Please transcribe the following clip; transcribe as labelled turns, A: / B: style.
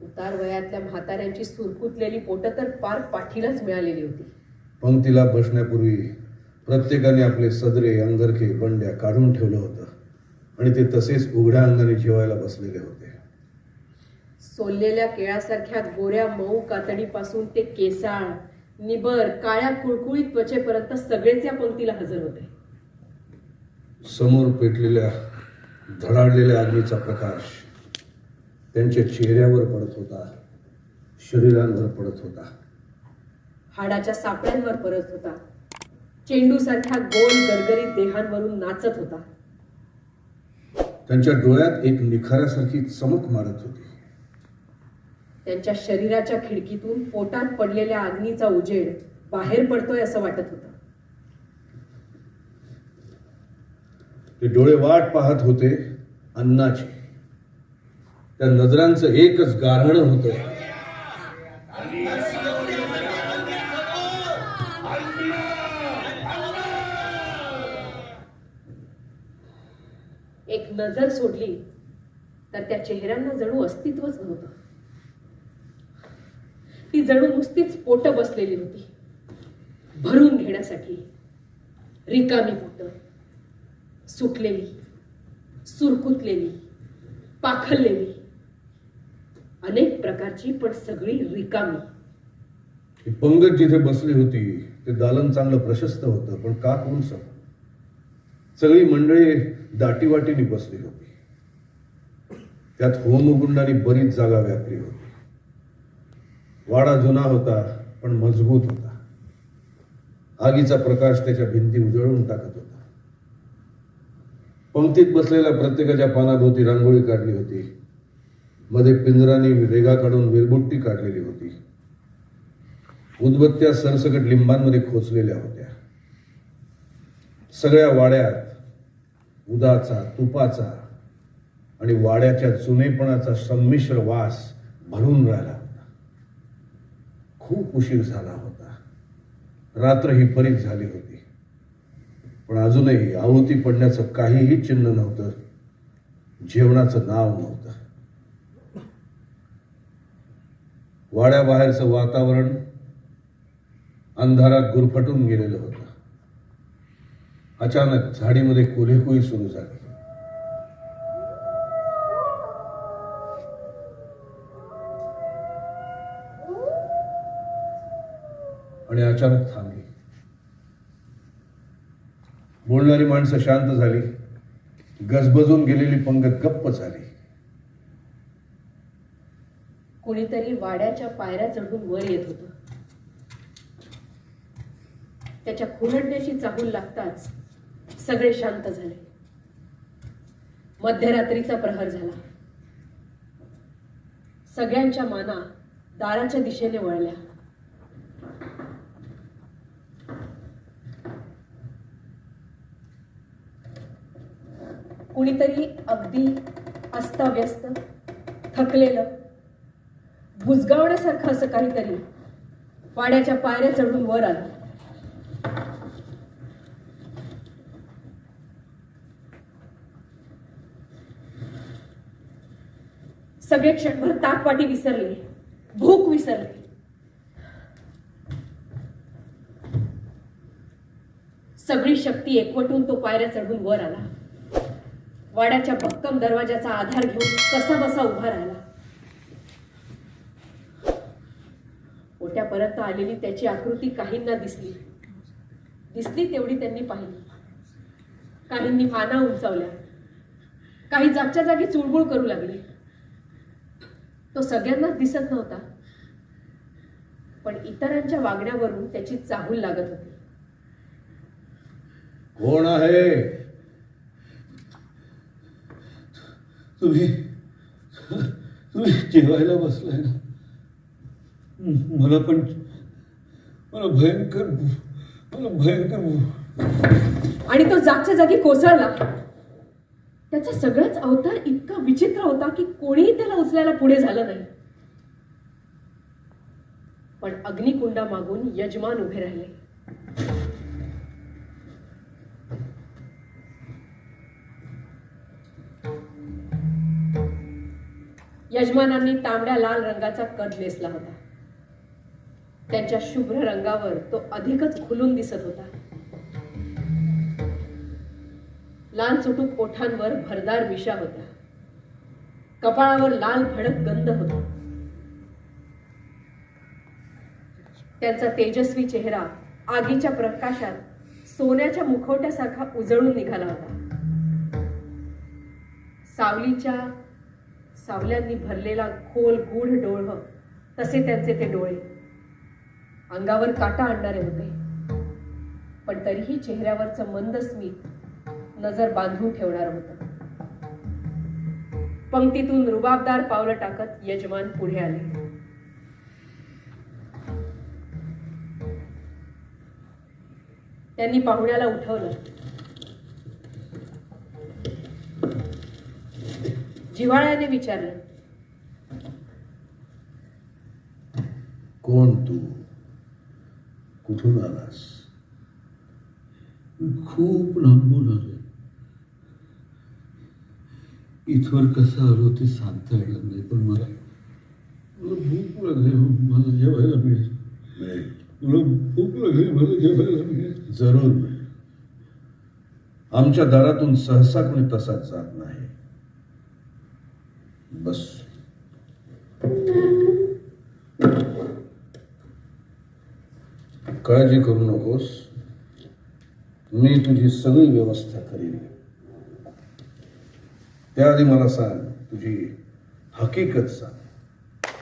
A: उतार वयातल्या म्हाताऱ्यांची सुरकुतलेली पोटं तर पार पाठीलाच मिळालेली होती.
B: पंक्तीला बसण्यापूर्वी प्रत्येकाने आपले सदरे अंगरखे बंड्या काढून ठेवलं होतं आणि ते तसेच उघड्या अंगाने जेवायला बसलेले होते.
A: सोललेल्या केळासारख्या गोऱ्या मऊ कातडीपासून ते केसाळ निबर काळ्या कुळकुळीत त्वचेपर्यंत सगळेच या पंक्तीला हजर होते.
B: समोर पेटलेल्या धडाडलेल्या अग्नीचा प्रकाश त्यांच्या चेहऱ्यावर पडत होता शरीरांवर पडत होता.
A: हाडाच्या सापड्यांवर परत होता. चेंडू सारख्या गोल गरगरीत देहांवरून नाचत होता.
B: त्यांच्या डोळ्यात एक निखाऱ्यासारखी चमक मारत होती.
A: त्यांच्या शरीराच्या खिडकीतून पोटात पडलेल्या अग्नीचा उजेड बाहेर पडतोय असं वाटत होतं.
B: ते डोळे वाट पाहत होते अन्नाची. त्या नजरांचं एकच गारहणं होतं.
A: एक नजर सोडली तर त्या चेहऱ्यांना जणू अस्तित्वच नव्हतं. ती जणू नुसतीच पोट बसलेली होती. भरून घेण्यासाठी रिकामी पोट सुटलेली सुरकुतलेली पाखललेली. प्रकारची पण सगळी रिकामी.
B: पंगत जिथे बसली होती ते दालन चांगलं प्रशस्त होतं पण का कोण सग सगळी मंडळी दाटीवाटीने बसली होती. त्यात होमगुंडाने बरीच जागा व्यापली होती. वाडा जुना होता पण मजबूत होता. आगीचा प्रकाश त्याच्या भिंती उजळून टाकत होता. पंक्तीत बसलेल्या प्रत्येकाच्या पानाभोवती रांगोळी काढली होती. मध्ये पिंजराने रेगा काढून वेलबुट्टी काढलेली होती. उदबत्त्या सरसकट लिंबांमध्ये खोचलेल्या होत्या. सगळ्या वाड्यात उदाचा तुपाचा आणि वाड्याच्या जुनेपणाचा संमिश्र वास भरून राहिला होता. खूप उशीर झाला होता. रात्र ही परीत झाली होती. पण अजूनही आहुती पडण्याचं काहीही चिन्ह नव्हतं. जेवणाचं नाव नव्हतं. वाड्याबाहेरचं वातावरण अंधारात गुरफटून गेलेलं होतं. अचानक झाडीमध्ये कुलीकुई सुरू झाली. आणि अचानक थांबली. बोलणारी माणसं शांत झाली. गजबजून गेलेली पंगत गप्प झाली.
A: कोणीतरी वाड्याच्या पायऱ्या चढून वर येत होतं. त्याच्या खुरडण्याची चाहूल लागताच सगळे शांत झाले. मध्यरात्रीचा प्रहर झाला. सगळ्यांच्या माना दाराच्या दिशेने वळल्या. कुणीतरी अगदी अस्ताव्यस्त थकलेलं बुजगावण्यासारखं असं काहीतरी. वाड्याच्या पायऱ्या चढून वर आलं. सगळे क्षणभर ताकपाटी विसरले. भूक विसरली. सगळी शक्ती एकवटून तो पायऱ्या चढून वर आला. वाड्याच्या भक्कम दरवाजाचा आधार घेऊन कसा बसा उभा राहिला. ओट्यापर्यंत आलेली त्याची आकृती काहींना दिसली. दिसली तेवढी त्यांनी पाहिली. काहींनी माना उंचावल्या. काही जागच्या जागी चुळबुळ करू लागले. तो सगळ्यांनाच दिसत नव्हता. पण इतरांच्या वागण्यावरून त्याची चाहूल लागत होती.
B: कोण आहे?
C: तुम्ही तुम्ही जेवायला बसलाय ना? मला पण मला भयंकर मला भयंकर
A: आणि तो जागच्या जागी कोसळला. त्याचा सगळाच अवतार इतका विचित्र होता की कोणीही त्याला उचलायला पुढे झालं नाही. पण अग्निकुंडा मागून यजमान उभे राहिले. यजमानांनी तांबड्या लाल रंगाचा कद नेसला होता. त्यांच्या शुभ्र रंगावर तो अधिकच खुलून दिसत होता. लाल चुटूक ओठांवर भरदार मिशा होत्या कपाळावर लाल भडक गंध होता. त्यांचा तेजस्वी चेहरा आगीच्या प्रकाशात सोन्याच्या मुखवट्यासारखा उजळून निघाला होता. सावलीच्या सावल्यांनी भरलेला खोल गूढ डोळ तसे त्यांचे ते डोळे. अंगावर काटा आणणारे होते. पण तरीही चेहऱ्यावरचं मंद स्मित नजर बांधून ठेवणार होतं. पंक्तीतून रुबाबदार पावलं टाकत यजमान पुढे आले. त्यांनी पाहुण्याला उठवलं. जिव्हाळ्याने विचारलं.
B: कोण तू? कुठून आलास?
C: खूप लांबून आले इथवर कसं आलो ते सांगता येणार नाही पण मला मला भूक लागली हो, मला जेवायला मिळेल.
B: मिळेल.
C: मला भूक लागली मला जेवायला मिळेल.
B: जरूर मिळेल. आमच्या दारातून सहसा कोणी तसाच जात नाही. बस. काळजी करू नकोस. मी तुझी सगळी व्यवस्था करेन. त्याआधी मला सांग तुझी हकीकत सांग.